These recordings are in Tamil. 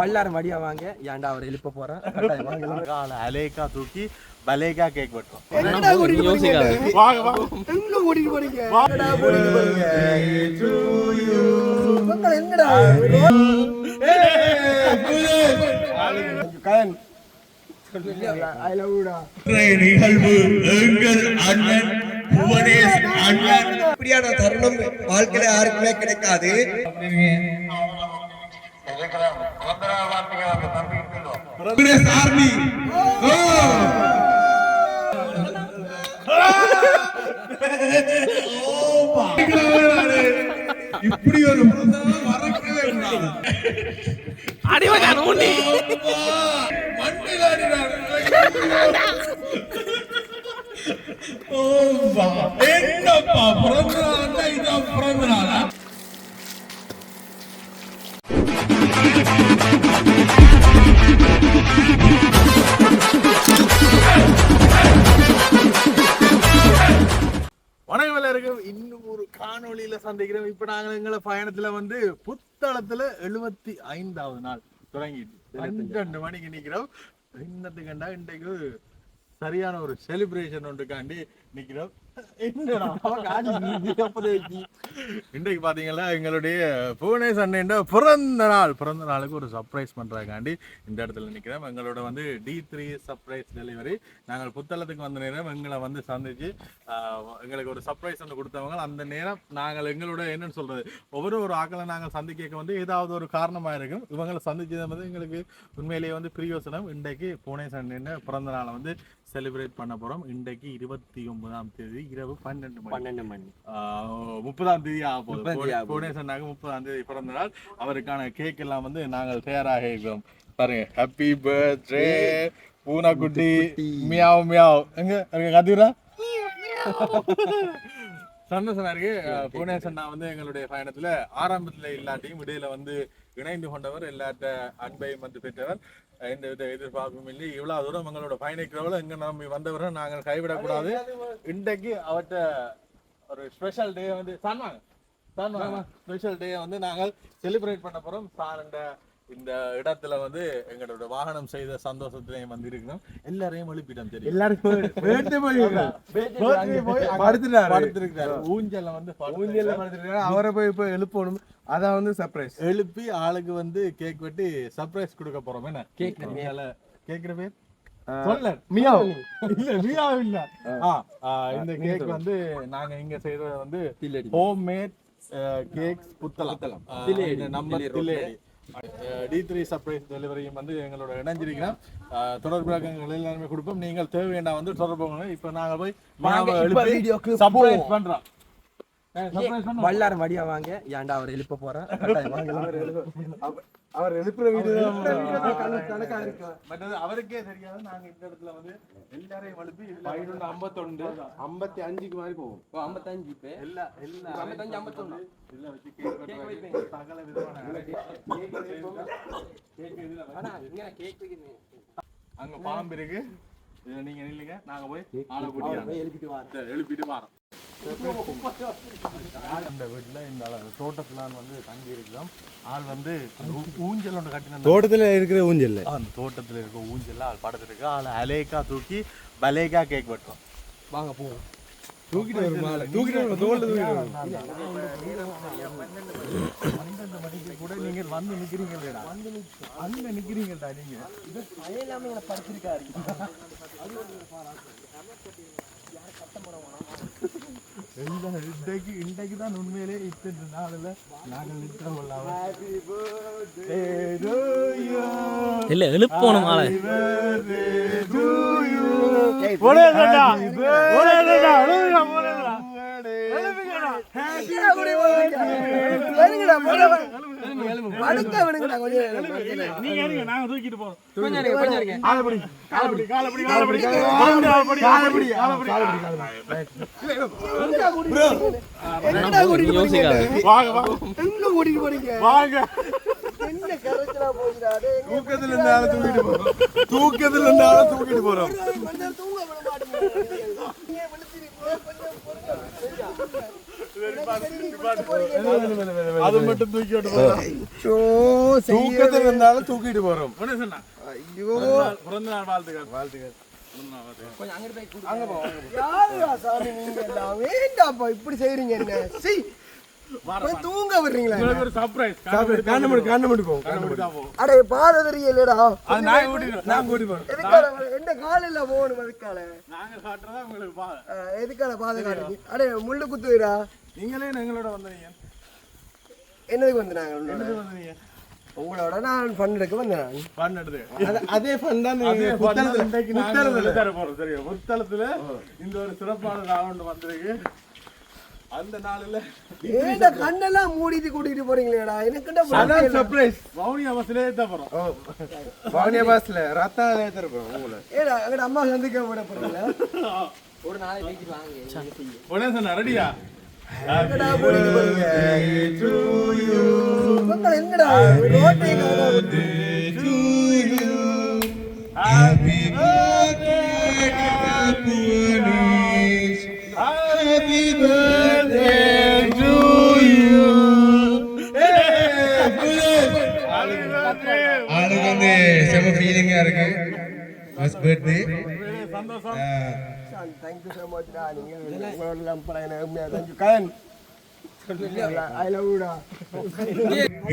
பல்லாரம் வடியா வாங்க ஏன்டா அவர் எழுப்ப போறேன் வாங்க. கால அலேக்கா தூக்கி பலேக்கா கேக் என்னடா கூட்டிட்டு போறீங்க? எங்க கூட்டிட்டு போறீங்க? என்னடா கூட்டிட்டு போறீங்க? எங்கடா? கயன். I love you டா. நிகழ்வு எங்கள் அண்ணன் புவனேஷ் அண்ணன் இப்படியான தருணம் வாழ்க்கையில யாருக்குமே கிடைக்காது ஆர்மி இப்படி ஒரு பிரதம மறக்கவே கூடாது அப்பா, மண்ணில் அடினார். என்னப்பா எங்களை பயணத்துல வந்து புத்தளத்துல எழுபத்தி ஐந்தாவது நாள் தொடங்கிட்டு பன்னெண்டு மணிக்கு நிக்கிறோம். இன்னத்துக்கண்டா இன்றைக்கு சரியான ஒரு செலிப்ரேஷன் ஒன்றுக்காண்டி நிக்கிறோம். இன்றைக்கு பாத்தீங்கன்னா எங்களுடைய புவனேஷ் அண்ணன் பிறந்த நாள் பிறந்த நாளுக்கு ஒரு சர்ப்ரைஸ் பண்றதுக்காண்டி இந்த இடத்துல நிக்கிறோம். எங்களோட வந்து டி த்ரீ சர்ப்ரைஸ் டெலிவரி நாங்கள் புத்தளத்துக்கு வந்த நேரம் எங்களை வந்து சந்திச்சு எங்களுக்கு ஒரு சர்ப்ரைஸ் ஒன்று கொடுத்தவங்க. அந்த நேரம் நாங்கள் எங்களோட என்னன்னு சொல்றது ஒவ்வொரு ஒரு ஆக்களை நாங்கள் சந்திக்க வந்து ஏதாவது ஒரு காரணமா இருக்கும் இவங்களை சந்திச்சது வந்து எங்களுக்கு உண்மையிலேயே வந்து பிரியோசனம். இன்றைக்கு புவனேஷ் அண்ணன் பிறந்த நாளை வந்து செலிப்ரேட் பண்ண போறோம். இன்றைக்கு இருபத்தி ஒன்பதாம் தேதி இரவு பன்னெண்டு மணி. பன்னெண்டு மணி. முப்பதாம் தேதி ஆக போகுது. புவனேஸ்வரனாக முப்பதாம் தேதி பிறந்த நாள். அவருக்கான கேக் எல்லாம் வந்து நாங்கள் தயாராக இருக்கிறோம். பாருங்க. ஹாப்பி பர்த்டே பூனாக்குட்டி மியாவ் மியாவ். எங்க? எங்க கத்திரா சந்தோஷமா இருக்கு. புவனேஸ்வரனா வந்து எங்களுடைய பயணத்துல ஆரம்பத்துல இல்லாட்டியும் இடையில வந்து இணைந்து கொண்டவர் எல்லாத்த அன்பையும் வந்து பெற்றவர். எந்த வித எதிர்பார்ப்பும் இல்லை. இவ்வளவு தூரம் எங்களோட பயணிக்கிறவள எங்க நம்பி வந்தவரை நாங்கள் கைவிடக்கூடாது. இன்றைக்கு அவர்கிட்ட ஒரு ஸ்பெஷல் டே வந்து சான்வாங்க சான்வாங்க. ஸ்பெஷல் டே வந்து நாங்கள் செலிப்ரேட் பண்ண போறோம். சார் இந்த இடத்துல வந்து எங்களோட வாகனம் செய்த சந்தோஷத்திலையும் வந்து இருக்கணும். எல்லாரையும் எழுப்பிட்டோம் தெரியும். போய் போய். படுத்திருக்காரு. ஊஞ்சல்ல வந்து ஊஞ்சல்ல படுத்துருக்காரு. அவரை போய் இப்ப எழுப்பணும். அதான் வந்து சர்ப்ரைஸ் எழுப்பி ஆளுக்கு வந்து கேக் வெட்டி சர்ப்ரைஸ் கொடுக்க போறோம். என்ன? அதனால கேக்குற பேர்? சொல்ல. மியாவ். இல்ல மியாவ் இல்ல. இந்த கேக் வந்து நாங்க இங்க செய்யறது வந்து. Home made cakes Puttalam. ஆ, தில்லேடி. டி த்ரீ சர்ப்ரைஸ் டெலிவரியும் வந்து எங்களோட இணைஞ்சிருக்கிறோம். தொடர்பு விளக்கங்கள் எல்லாருமே கொடுப்போம். நீங்கள் தேவை வேண்டாம் வந்து தொடர்பு. இப்ப நாங்க போய் எழுப்பி சர்ப்ரைஸ் பண்ணுவோம். பல்லாரம் வடியா வாங்க. ஏன்டா அவர் எழுப்ப போறேன். அவர் எழுப்புற வீடு கணக்கா இருக்கு மற்றது அவருக்கே தெரியாது. நாங்க இந்த இடத்துல வந்து எல்லாரையும் எழுப்பி இதுல ஐம்பத்தொண்டு ஐம்பத்தி அஞ்சுக்கு மாதிரி போகும். ஐம்பத்தஞ்சு இப்போ? எல்லா எல்லா ஐம்பத்தஞ்சு ஐம்பத்தொன்னு. இதுல வச்சு கேக் வெட்டுறாங்க. சகல விதமான கேக் இதுல வச்சு. ஆனா இங்க கேக் வைக்கணும். அங்க பாம்பு இருக்கு. நீங்க நில்லுங்க. நாங்க போய் ஆளை கூட்டிட்டு எழுப்பிட்டு சரி, எழுப்பிட்டு வரோம் அந்த வீட்டுல இந்த அளவு. தோட்டத்துல வந்து தங்கி இருக்கிறோம் ஆள் வந்து ஊஞ்சல் ஒன்று கட்டின தோட்டத்துல இருக்கிற ஊஞ்சல் அந்த தோட்டத்துல இருக்க ஊஞ்சல்ல ஆள் படத்திருக்கு. ஆள் அலேக்கா தூக்கி பலேக்கா கேக் வெட்டுறோம். வாங்க போவோம். தூக்கிட்டு வரும்? தூக்கிட்டு வரும்? தோல்ல தூக்கிட்டு வரும்? பன்னெண்டு மணிக்கு கூட நீங்க வந்து அங்க நிக்கிறீங்கடா நீங்க. இது பயலாம என்ன படிச்சிருக்காரு இன்றைக்கு இன்றைக்கு தான் உண்மையிலே இத்தனை நாளில் நாங்கள் நிற்கிறோம் இல்ல எழுப்பணும் ஆளை. அடுத்த விடுங்கடா கொஞ்சம் நீங்க இருங்க நாங்க தூக்கிட்டு போறோம். கொஞ்சம் இருங்க, கொஞ்சம் இருங்க. காலப்படி காலப்படி காலப்படி காலப்படி. காலப்படி. காலப்படி என்னடா கூட்டிட்டு போறீங்க? யோசிக்காது வாங்க வாங்க. எங்க கூட்டிட்டு போறீங்க? வாங்க. என்ன கரைச்சலா போகுதுடா, டேய், எங்க தூக்கத்துல தூக்கிட்டு போறோம். தூக்கத்துல இருந்து ஆளை தூக்கிட்டு போறோம். கொஞ்ச நேரம் தூங்க விட மாட்டேங்கிறாங்க. அது மட்டும் தூக்கி விட்டு போறோம் இருந்தாலும் தூக்கிட்டு போறோம் ஐயோ பிறந்த நாள் வாழ்த்துக்கள் வாழ்த்துக்கள் இப்படி செய்யறீங்க தூங்க வர்றீங்களா ஒரு சர்ப்ரைஸ் கண்ணு கண்ணு போ அடே பாத தெரியலடா அது நான் கூட்டிட்டு நான் போறேன் எதுக்கால என்ன காலையில போகணும் அதுக்கால நாங்க காட்டுறதா உங்களுக்கு எதுக்கால பாத காட்டுறீங்க அடே முள்ளு குத்துவிடா நீங்களே எங்களோட வந்தீங்க என்னதுக்கு வந்து நாங்க உன்னோட? எதுக்கு வந்தீங்க உங்களோட நான் ஃபன் எடுக்க வந்தேன். நான். பண்ணடுது அதே ஃபன் தான் அதே புத்தளத்துல வெளித்தர போறோம் சரியா புத்தளத்துல இந்த ஒரு சிறப்பான ரவுண்ட் வந்திருக்கு. அந்த நாளில் ஏன்டா கண்ணெல்லாம் மூடிட்டு கூட்டிட்டு போறீங்களேடா? எனக்குண்டா அதான் சர்ப்ரைஸ் வவுனியா பஸ்ல ஏத்த போறோம். வாணிய பாஸ்ல ரத்தா உங்களை. ஏடா எங்கட அம்மா சந்திக்க விட போறீங்களா உடனே சொன்ன ரெடியா? எங்கடா கூட்டிட்டு போறீங்க உங்களை எங்கடா ரோட்டை காணாம Happy birthday, Puanis. Happy birthday to you. ஆளுக்கு வந்து செம ஃபீலிங்கா இருக்கு ஃபர்ஸ்ட் பர்த்டே சந்தோஷம் தேங்க்யூ ஸோ மச் டா உங்களோட தேங்க்யூ கயன்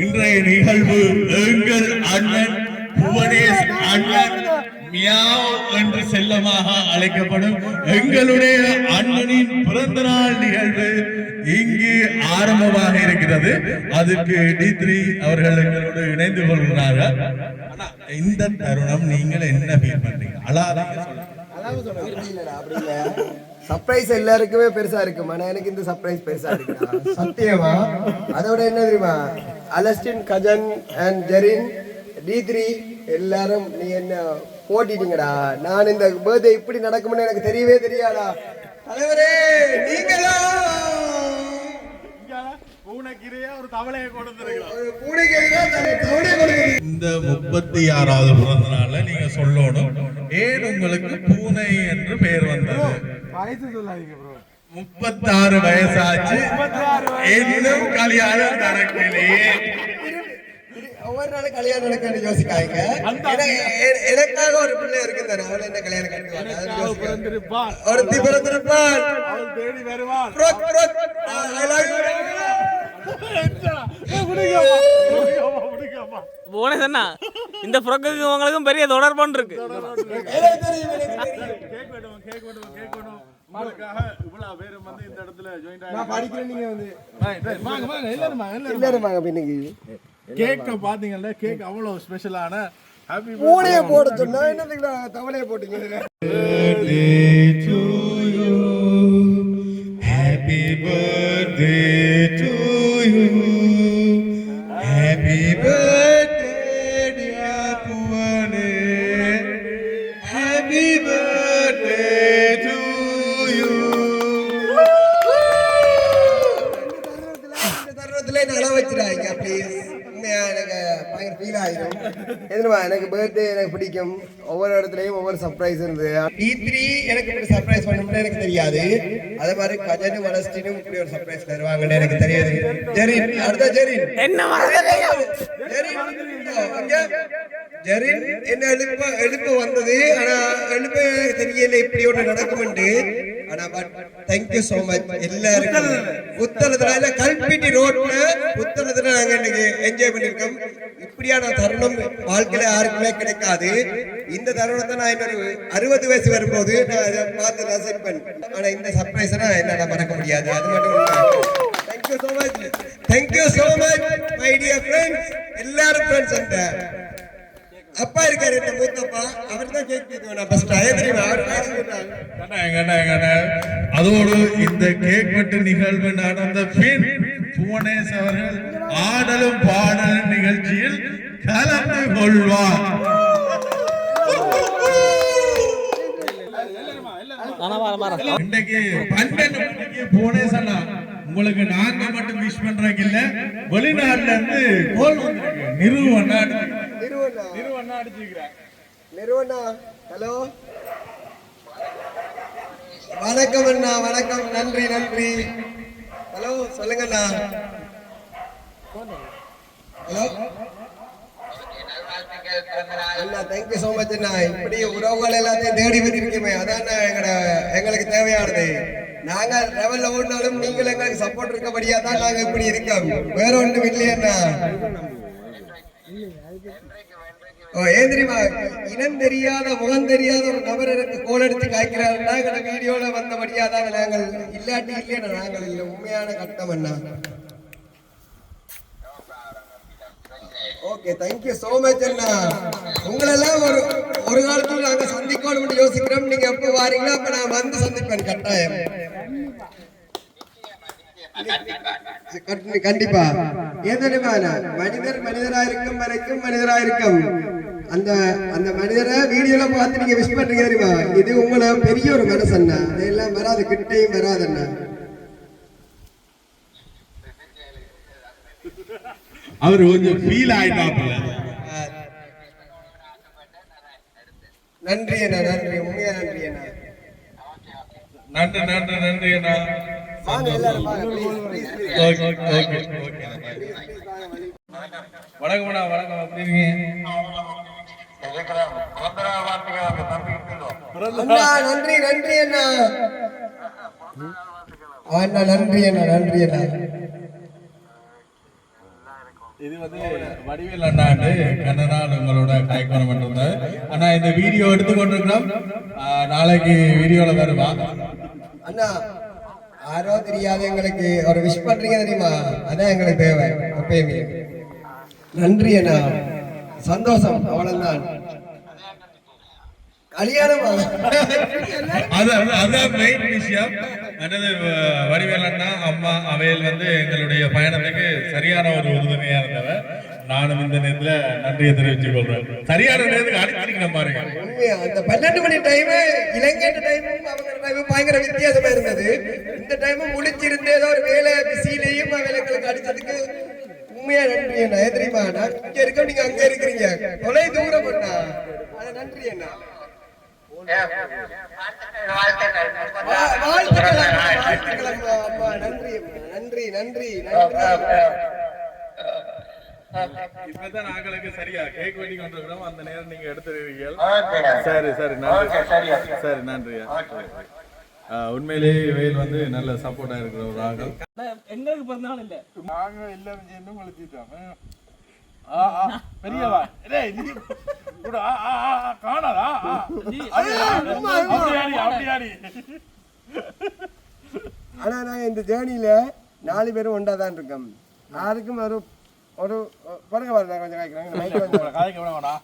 இன்றைய நிகழ்வு எங்கள் அண்ணன் புவனேஷ் அண்ணன் மியாவ் என்று செல்லமாக அழைக்கப்படும் எங்களுடைய அண்ணனின் பிறந்த நாள் நிகழ்வு இங்கு ஆரம்பமாக இருக்கிறது. அதுக்கு டி த்ரீ அவர்கள் எங்களோடு இணைந்து கொள்கிறார்கள். இந்த தருணம் நீங்கள் என்ன ஃபீல் பண்றீங்க? சொல்லுங்க. சர்ப்ரைஸ் எல்லாருக்குமே பெருசா இருக்கும்? ஆனா எனக்கு இந்த சர்ப்ரைஸ் பெருசா இருக்குடா. சத்தியமா? அதோட என்ன தெரியுமா? அலஸ்டின் Gajan and Jerin T three எல்லாரும் நீ என்ன போட்டிட்டீங்கடா? நான் இந்த பர்த்டே இப்படி நடக்கும்னு எனக்கு தெரியவே தெரியாதா? தலைவரே நீங்களா இந்த முப்பத்தி ஆறாவது பிறந்த நாள்ல நீங்க சொல்லணும் ஏன் உங்களுக்கு பூனை என்று பெயர் வந்தது? வயசு சொல்லாதீங்க ப்ரோ. முப்பத்தாறு வயசாச்சு. இன்னும் கல்யாணம் நடக்கலையே. ஒவ்வொரு நாளும் கல்யாணம் எனக்கு- எ- எனக்காக ஒரு பிள்ளை இருக்கு தானே அவளை என்ன கல்யாணம் கட்டுவாங்க ஒருத்தி பிறந்திருப்பாள் அவள் தேடி வருவாள். இந்த புறக்குக்கு உங்களுக்கும் பெரிய தொடர்பான் இருக்கு வந்து இந்த இடத்துல ஜாயின் நீங்க வந்து கேக்க பாத்தீங்கன்னா கேக் அவ்வளவு ஸ்பெஷலான ஹாப்பி பூனையை போட சொன்னா என்ன தவளையை போட்டீங்க ஹாப்பி to. Happy birthday ஆயிரும் எதுமா எனக்கு பர்த்டே எனக்கு பிடிக்கும் ஒவ்வொரு இடத்துலயும் ஒவ்வொரு சர்ப்ரைஸ் இருந்தது டி த்ரீ எனக்கு இப்படி சர்ப்ரைஸ் பண்ணணும்னு எனக்கு தெரியாது அதே மாதிரி கஜனும் மனஸ்டினும் இப்படி ஒரு சர்ப்ரைஸ் தருவாங்கன்னு எனக்கு தெரியாது ஜெரின் அடுத்த ஜெரின் என்ன ஜெரின் என்ன எழுப்ப எழுப்ப வந்தது ஆனா எழுப்ப தெரியல இப்படி ஒண்ணு நடக்கும்னு ஆனா பட் தேங்க்யூ சோ மச் எல்லாருக்கும் புத்தளத்துல இல்ல கல்பிட்டி ரோட்ல புத்தளத்துல நாங்க இன்னைக்கு என்ஜாய் பண்ணிருக்கோம் இப்படியான தருணம் வாழ்க்கையில யாருக்குமே கிடைக்காது. இந்த தருணத்தை நான் இன்னொரு அறுபது வயசு வரும்போது நான் இதை பார்த்து ரசிப்பேன் ஆனா இந்த சர்ப்ரைஸ் நான் என்னால மறக்க முடியாது. அது மட்டும் thank you so much thank you so much my dear friends எல்லாரும் ஃப்ரெண்ட்ஸ் அந்த அப்பா இருக்காரு என்ன மூத்தப்பா. அவர் தான் கேக் நான் ஃபர்ஸ்ட் அதே அவர் அதோடு இந்த கேக் வெட்டு நிகழ்வு நடந்த பின் புவனேஷ் அவர்கள் ஆடலும் பாடலும் நிகழ்ச்சியில் கலந்து கொள்வார். ஆனா பன்னெண்டு மணிக்கு புவனேஷ் அண்ணா உங்களுக்கு நாங்க மட்டும் விஷ் பண்றதுக்கு இல்ல வெளிநாட்டுல இருந்து கோல் வந்திருக்கு நிறுவன நிறுவனா திருவண்ணா அடிச்சுக்கிறேன் நிறுவனா ஹலோ? வணக்கம் அண்ணா வணக்கம். நன்றி நன்றி. ஹலோ சொல்லுங்கண்ணா. ஹலோ? அண்ணா தேங்க்யூ ஸோ மச் அண்ணா. இப்படி உறவுகள் எல்லாத்தையும் தேடி வச்சிருக்கீங்க அதான் எங்கட எங்களுக்கு தேவையானது. நாங்க லெவல்ல ஓடினாலும் நீங்கள் எங்களுக்கு சப்போர்ட் இருக்கபடியா தான் நாங்க இப்படி இருக்கோம். வேற ஒன்றும் இல்லையண்ணா ஓ ஏன் தெரியுமா? இனம் தெரியாத முகம் தெரியாத ஒரு நபர் எனக்கு கோல் எடுத்து காய்க்கிறாருன்னா எங்க வீடியோல வந்தபடியா தான் நாங்கள். இல்லாட்டி இல்லையா நாங்கள் இல்லை. உண்மையான கட்டம் என்ன? Okay thank you so much அண்ணா. உங்களெல்லாம் ஒரு ஒரு காலத்துல நாங்க சந்திக்கணும்னு யோசிக்கிறோம். நீங்க எப்போ வாரீங்களோ அப்ப நான் வந்து சந்திப்பேன். கட்டாயம். கண்டிப்பா. ஏதனுமான மனிதர் மனிதரா இருக்கும் வரைக்கும் மனிதராயிருக்கும். அந்த அந்த மனிதரை வீடியோல பார்த்து நீங்க விஷ் பண்றீங்க தெரியுமா? இது உங்களை பெரிய ஒரு மனசண்ணா இதெல்லாம் வராது கிட்டையும் வராதண்ணா. அவர் கொஞ்சம் ஃபீல் ஆயிட்டாப்புல. நன்றி அண்ணா நன்றி. உண்மையா நன்றி அண்ணா. நன்றி நன்றி நன்றி அண்ணா. வணக்கம் வணக்கம். எப்படி இருக்கீங்க? அண்ணா நன்றி நன்றி அண்ணா. அண்ணா நன்றி அண்ணா நன்றி அண்ணா. இது வந்து வடிவேல் அண்ணாண்டு கண்ணனால் உங்களோட காய்க்கணும் பண்ணிருந்தாரு அண்ணா இந்த வீடியோ எடுத்து கொண்டிருக்கிறோம். ஆ, நாளைக்கு வீடியோல வருவா. அண்ணா யாரோ தெரியாத எங்களுக்கு ஒரு விஷ் பண்றீங்க தெரியுமா? அதான் எங்களுக்கு தேவை எப்பயுமே நன்றி அண்ணா. சந்தோஷம் அவ்வளவுதான். கல்யாணமா அது அது- அதான் மெயின் விஷயம். அதாவது அம்மா அவையல் வந்து எங்களுடைய பயணத்துக்கு சரியான ஒரு உறுதுணையா இருந்தவர் நானும் இந்த நேரத்துல நன்றியை தெரிவித்துக் கொள்றேன். சரியான நேரத்துக்கு அடி அடிக்கணும் பாருங்க. உண்மையா அந்த பன்னெண்டு மணி டைம் இலங்கை டைமும் அவங்க டைமும் பயங்கர வித்தியாசமா இருந்தது. இந்த டைமும் முழிச்சிருந்து ஏதோ ஒரு வேலை பிஸிலையும் வேலைகளுக்கு அடிச்சதுக்கு உண்மையா நன்றி அண்ணா ஏன் தெரியுமா நான் இங்க இருக்கோம் நீங்க அங்க இருக்கிறீங்க தொலை தூரம் அண்ணா அது நன்றி நன்றி நன்றி இப்பதான் நாங்களுக்கு சரியா? கேக் கொண்டிருக்கிறோம் அந்த நேரம் நீங்க எடுத்துருவீங்க சரி சரி. நன்றி. சரி நன்றியா உண்மையிலேயே வெயில் வந்து நல்ல சப்போர்ட்டா இருக்கிற ஒரு ஆகல் எங்களுக்கு பிறந்தநாள் இல்ல. நாங்க எல்லாரும் சேர்ந்து ஆ, பெரியவா. டேய் நீ கூட ஆ, ஆ, ஆ, காணாதா? அப்படியாடி அப்படியாடி. ஆனா நாங்க இந்த ஜேர்னில நாலு பேரும் ஒன்றா தான் இருக்கோம் யாருக்கும் ஒரு ஒரு பாருங்க பாருங்க கொஞ்சம் கொஞ்சம் காய்க்க விட வேணா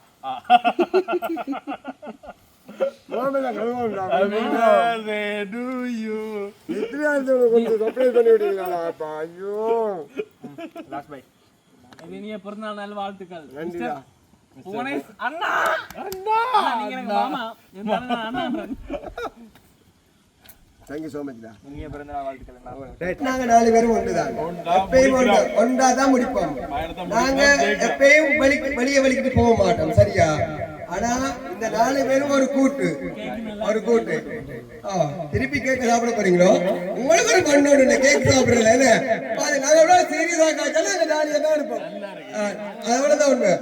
கொஞ்சம் surprise பண்ணி விட்டீங்களா? ஐயோ. இது இனிய பிறந்தநாள் நாள் வாழ்த்துக்கள். நன்றிடா. புவனேஷ் அண்ணா! அண்ணா! நீங்க எனக்கு மாமா. இருந்தாலும் நான் அண்ணான்றேன் you so much டா. இனிய பிறந்தநாள் வாழ்த்துக்கள் நாங்க நாலு பேரும் ஒன்றுதான் எப்பயும் ஒன்று ஒன்றா தான் முடிப்போம். நாங்க எப்பயும் வெளி வெளியே வெளிக்கிட்டு போக மாட்டோம் சரியா? ஆனா இந்த நாலு பேரும் ஒரு கூட்டு. ஒரு கூட்டு. ஆ, திருப்பி கேக் சாப்பிட போறீங்களோ? உங்களுக்கு ஒரு பண்ணோடு கேக் சாப்பிடல என்ன? அது நாங்க எவ்வளவு சீரியஸா காய்ச்சாலும் நாங்க ஜாலியா தான் இருப்போம். அவ்வளவுதான் உண்மை.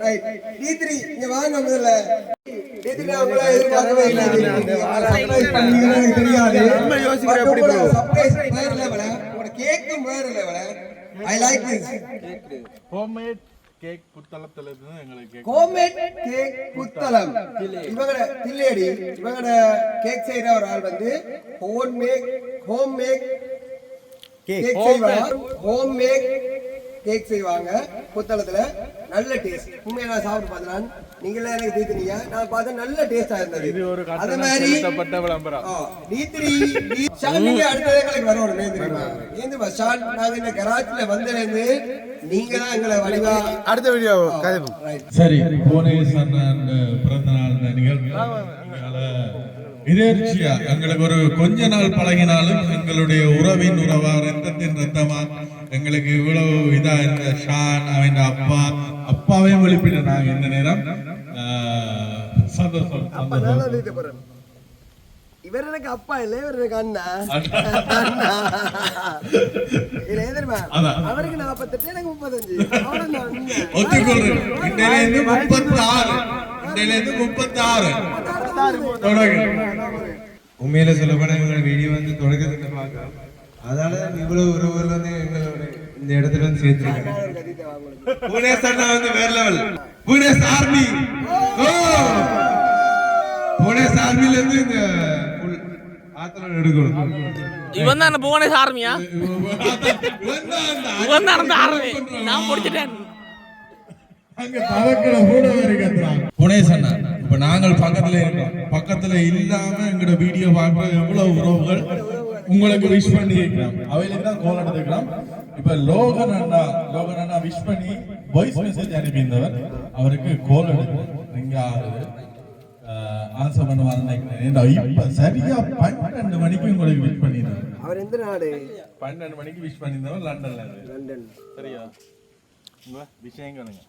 ரைட் டி த்ரீ இங்க வாங்க முதல்ல. தெரியாது. கேக்கும் வேற லெவல I like this Homemade cake புத்தளத்துல இருந்து எங்களுக்கு கேக் ஹோம்மேட் கேக் புத்தளம். இவங்கட தில்லேடி இவங்கட கேக் செய்யற ஒரு ஆள் வந்து home make home make cake. செய்வாங்க ஹோம் மேக். கேக் செய்வாங்க புத்தளத்துல. நல்ல டேஸ்ட் உண்மையா நான் சாப்பிட்டு பார்த்தேன் நீங்களே எனக்கு தீர்த்தனீங்க நான் பார்த்தேன் நல்ல டேஸ்டா இருந்தது. இது ஒரு அது மாதிரி விளம்பரம். நீத்திரி ஷான் நீங்க அடுத்த எங்களுக்கு வரணும் தெரியுமா? ஷான் நாங்க இந்த கராச்சில வந்ததுலேருந்து நீங்க தான் எங்களை வடிவா அடுத்த வீடியோ ரைட் சரி புவனேஷ் அண்ணன் பிறந்த நாள் நிகழ்வு. இதேர்ச்சியா எங்களுக்கு ஒரு கொஞ்ச நாள் பழகினாலும் எங்களுடைய உறவின் உறவா ரத்தத்தின் ரத்தமா எங்களுக்கு இவ்வளவு இதா இருந்த ஷான் அவன் அப்பா அப்பாவையும் வெளிப்பிட்டு நாங்க இந்த நேரம். சந்தோஷம் சந்தோஷம். இவர் எனக்கு அப்பா இல்ல இவர் எனக்கு அண்ணா. அண்ணா. இதுல எது தெரியுமா அதான். அவருக்கு நாற்பத்தெட்டு எனக்கு முப்பத்தஞ்சு. உண்மை. ஒத்துக்கொள்றேன் இன்றையிலிருந்து முப்பத்தி ஆறு இன்றையிலிருந்து முப்பத்தி ஆறு தொடங்கு. உண்மையில சொல்லப்போனா எங்களோட வீடியோ வந்து தொடக்கத்துல பார்க்கலாம் அதனால தான் இவ்வளவு உறவுகள் வந்து எங்களோட இந்த இடத்துல வந்து சேர்த்துருக்காங்க. புனேஷ் அண்ணா வந்து வேற லெவல் புனேஷ் ஆர்மி புனேஷ் ஆர்மில இருந்து இந்த இவன் தான் புவனேஷ் ஆர்மியா? இவன் தான் அந்த ஆர்மி. நான் முடிச்சிட்டேன் அங்க தவக்கல கூட வருகிறாங்க புனேஷ் அண்ணா இப்ப நாங்கள் பக்கத்துல இருக்கோம். பக்கத்துல இல்லாம எங்களோட வீடியோ பார்க்குற எவ்வளவு உறவுகள் உங்களுக்கு விஷ் பண்ணி இருக்கிறோம் அவையில தான் கோல் எடுத்துக்கிறோம் இப்ப லோகன் அண்ணா லோகன் அண்ணா விஷ் பண்ணி வாய்ஸ் மெசேஜ் அனுப்பியிருந்தவர். அவருக்கு கோல் எடுத்து ஆன்சர் பண்ணுவார் நினைக்கிறேன் இப்ப சரியா பன்னெண்டு மணிக்கு உங்களுக்கு விஷ் பண்ணியிருந்தார் அவர் எந்த நாடு? பன்னெண்டு மணிக்கு விஷ் பண்ணியிருந்தவர் லண்டன்ல இருந்து. லண்டன். சரியா? விஷயம் கேளுங்க.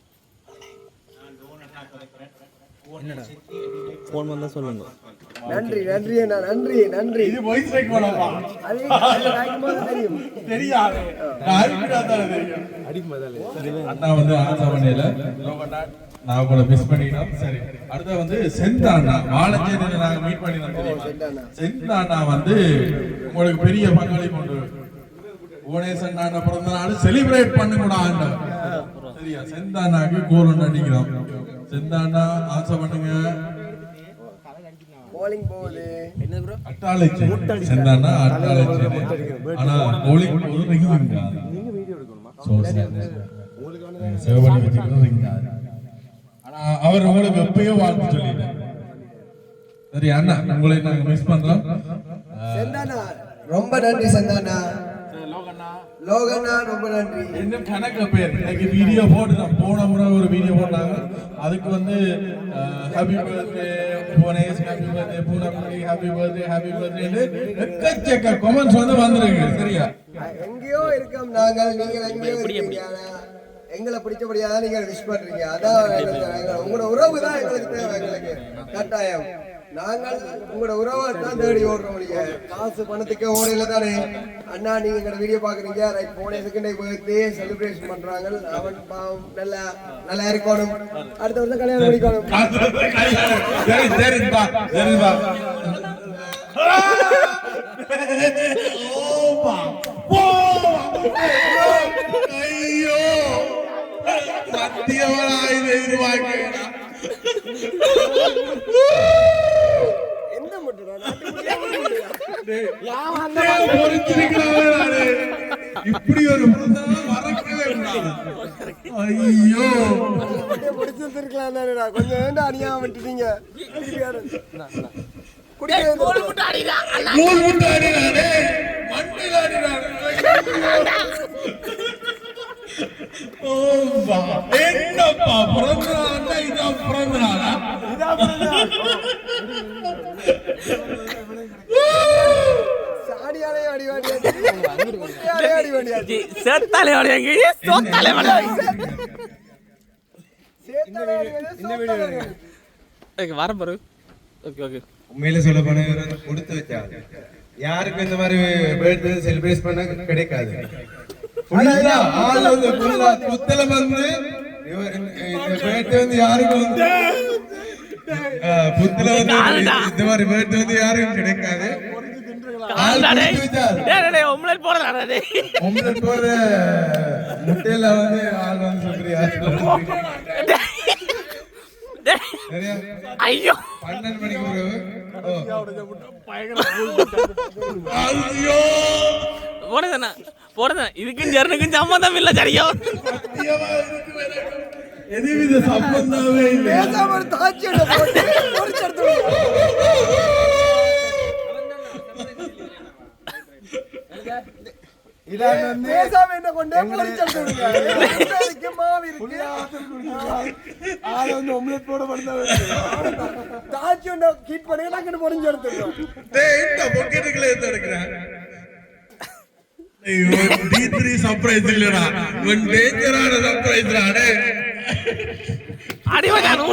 நன்றி நன்றி அண்ணா நன்றி நன்றி. இது வாய்ஸ் ரெக் பண்ணப்பா அது தெரியும். தெரியாது. அண்ணா வந்து ஆசாவணையில நான் உங்களை மிஸ் பண்ணிட்டோம். சரி. அடுத்து வந்து செந்தாண்ணா வாழச்சேரியில நாங்க மீட் பண்ணினோம் தெரியுமா? செந்தாண்ணா வந்து உங்களுக்கு பெரிய பங்களிப்பு உண்டு. புவனேசன் அண்ணா பிறந்த நாள் செலிப்ரேட் பண்ணுங்கடா சரியா? செந்தாண்ணாக்கு கோல் ஒன்று அடிக்கிறோம். ஆசை பண்ணுங்க. போலிங் போகுது. அட்டாளைச்சு செந்தாண்ணா அட்டாளைச்சு ஆனா கோலிங் போது ரிங் சோ சிவபடி வச்சுக்கிறது ரிங் ஆனா அவர் உங்களுக்கு எப்பயோ வாழ்த்து சொல்லிட்டார். சரி அண்ணா உங்களை நாங்க மிஸ் பண்றோம். செந்தானா ரொம்ப நன்றி செந்தானா. லோகண்ணா. ரொம்ப நன்றி. இன்னும் கணக்கு பேர் இன்னைக்கு வீடியோ போட்டுதான் போன முறை ஒரு வீடியோ போட்டாங்க. அதுக்கு வந்து happy birthday Bhuvanesh happy birthday happy birthday happy birthday எக்கச்சக்க கமெண்ட்ஸ் வந்து வந்திருக்கு சரியா? எங்கேயோ இருக்கோம் நாங்கள் நீங்கள் எங்கேயோ இருக்கீங்க எங்களை பிடிச்சபடியா தான் நீங்க விஷ் பண்றீங்க. அதான் உங்களோட உறவு தான் எங்களுக்கு தேவை எங்களுக்கு. கட்டாயம். நாங்கள் உங்களோட உறவை தான் தேடி ஓடுறோம் நீங்க காசு பணத்துக்கு ஓடையில தானே. அண்ணா நீங்க எங்களோட வீடியோ பாக்குறீங்க ரைட் போன செகண்ட் பர்த்டே செலிப்ரேஷன் பண்றாங்க. அவன் பாவம் நல்லா நல்லா இருக்கணும். அடுத்த வருஷம் கல்யாணம் பண்ணிக்கணும் சரி சரிப்பா சரிப்பா சத்தியவனாய் எதிர்பார்க்கிறேன் மட்டும் இப்படி ஒரு ஐயோ முடிச்சிருக்கலாம் கொஞ்சம் வேண்டாம் அணியா விட்டுட்டீங்க மண்ணில் என்னப்பா பிறந்த நாளா இதான் பிறந்த நாளா சாடியாலே அடி வாடியாச்சு குட்டியாலே அடி வாடியாச்சு சேர்த்தாலே வளையாங்க சோத்தாலே வளையாங்க சேத்தாலே அடி வாடியாச்சு, சோத்தாலே அடி வாடியாச்சு. ஓகே வர பாரு. Okay okay. உண்மையில சொல்ல போனா கொடுத்து வச்சாரு யாருக்கும் இந்த மாதிரி பர்த்டே செலிப்ரேட் பண்ண கிடைக்காது. ஆள் வந்து புத்தல வந்து. வந்து? யாருக்கும் வந்து அஹ், புத்தல வந்து இந்த மாதிரி பர்த்டே வந்து யாருக்கும் கிடைக்காது. ஒம்லெட் டேய். உங்களுக்கு போற முட்டையில வந்து ஆள் வந்து சொல்றியா? ஐயோ. பன்னெண்டு மணிக்கு. ஐயோ. போடுதண்ணா போடுதண்ணா இதுக்கும் ஜெர்னுக்கும் சம்மந்தம் இல்லை சரியா. எதுவித சம்பந்தமே இல்லை. ஒரு தாச்சி அடி போட்டு பொரிச்சு எடுத்து விடு. பேசாம என்ன கொண்டே பொரிச்சு எடுத்து விடுங்க. முட்டை இருக்கு, மாவு இருக்கு. தாச்சி ஒண்ணு keep பண்ணி டக்குனு பொரிஞ்சு எடுத்துடுறோம். டேய், இந்த பொக்கெட்டுக்குள்ள எடுத்து எடுக்கிறேன். ஐயோ, D3 surprise இல்லடா. இவன் danger ஆன surprise டா, டேய். அடி வச்சான்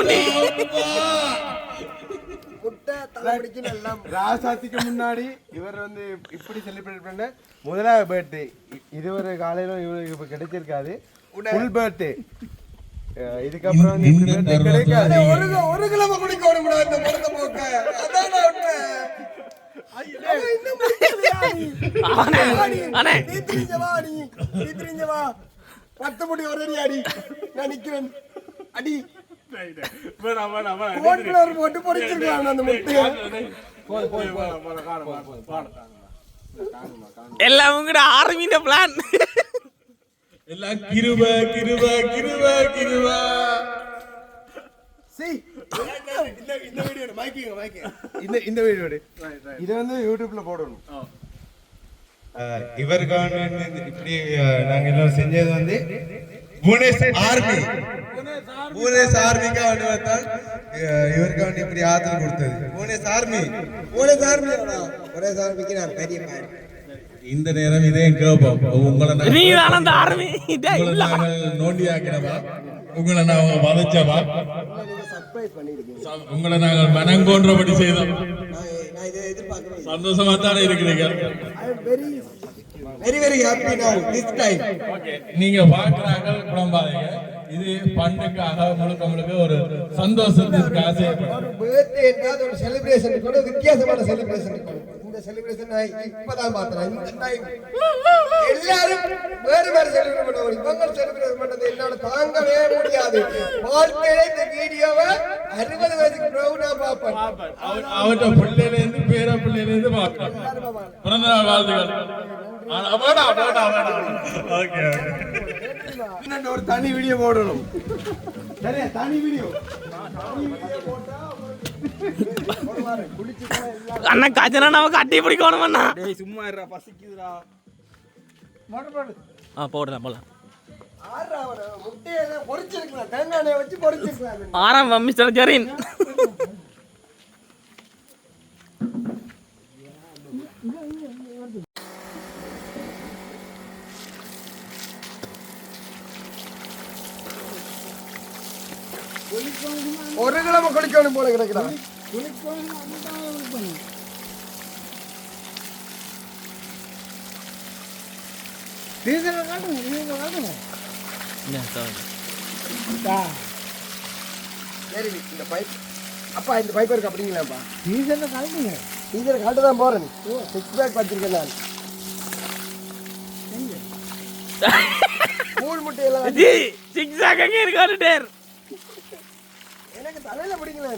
ஊண்டி அப்பா. முட்டை தலை பிடிக்கணும் எல்லாம் ராசாத்திக்கு முன்னாடி இவர் வந்து இப்படி செலிப்ரேட் பண்ண முதலாவது பர்த்டே இதுவரை காலையில இவருக்கு இப்ப கிடைச்சிருக்காது. ஃபுல் பர்த்டே இதுக்கப்புறம் வந்து இப்படி கிடைக்காது. ஒரு ஒரு கிலோ குடிக்க முடியாது இந்த முடக்க போக்க. அதான். பத்து முடி ஒரு அடி நான் நிக்கிறேன். அடி. போட்டு பொறிச்சிருக்கான் அந்த முட்டையை எல்லாம் உங்கட ஆர்மியின் பிளான் எல்லாம் கிருப கிருப கிருப கிருப. சீ. இந்த இந்த வீடியோ மைக்கிங்க மைக்கிங்க இந்த இந்த வீடியோ இதை வந்து யூடியூப்ல போடணும். அஹ் இவருக்கான இப்படி நாங்க எல்லாம் செஞ்சது வந்து புவனேஷ் ஆர்மி. புவனேஷ் ஆர்மிக்கு வந்து பார்த்தால் இவருக்கு வந்து இப்படி ஆதரவு கொடுத்தது. புவனேஷ் ஆர்மி. ஒரே சார்பி ஒரே சார்பிக்கு நான் பெரிய மாதிரி இந்த நேரம் இதே கேட்போம் உங்களை ஆர்மி. நோண்டி ஆக்கினவா உங்களை நாங்கள் வதைச்சவா? உங்களை நாங்கள் மனங்கோன்றபடி செய்தோம். சந்தோஷமா தானே இருக்கிறீங்க very very happy now this time நீங்க பாக்குறாங்க குழம்பாதீங்க. இது பண்ணுக்காக முழுக்க முழுக்க ஒரு சந்தோஷத்திற்காக செய்யப்படும் ஒரு பர்த்டே என்றால் ஒரு செலிப்ரேஷன் கூட வித்தியாசமான செலிப்ரேஷன் இந்த செலிப்ரேஷன் நான் இப்பதான் பார்த்தேன் இந்த டைம் எல்லாரும் வேறு வேறு செலிப்ரேட் பண்ணுவாங்க இவங்க செலிப்ரேட் பண்றது என்னால தாங்கவே முடியாது. வாழ்க்கையில இந்த வீடியோவை அறுபது வயசுக்கு ப்ரௌனா பார்ப்பேன். அவர்- அவர்ட்ட பிள்ளையில இருந்து பேர பிள்ளையில இருந்து பாக்குறோம் பிறந்த நாள் வாழ்த்துக்கள். ஒரு தனி வீடியோ போடணும். சரியா? தனி வீடியோ அண்ணா காய்ச்சனா நம்ம கட்டி பிடிக்கணும் அண்ணா. டேய் சும்மா இருடா பசிக்குதுடா. ஆ போடலாம் போடலாம். ஆறா அவனை. முட்டையை பொறிச்சிருக்கலாம். தேங்காய் எண்ணெயை வச்சு பொறிச்சிருக்கலாம். ஆரம்பம் மிஸ்டர் ஜெரின். ஒரு கிழமை குளிக்கணும் போல கிடைக்கிறா சரி? இந்த பைப் அப்பா இந்த பைப் இருக்கு அப்படிங்களாப்பா? டீசலில் கலந்துங்க டீசலில் கலட்டு தான் போகிறேன் சிக்ஸ் பேக் வச்சிருக்கேன் நான். கூழ் முட்டையெல்லாம் ஜி சிக்ஸாக் எங்க இருக்காரு டேர் எனக்கு தலையில பிடிக்கல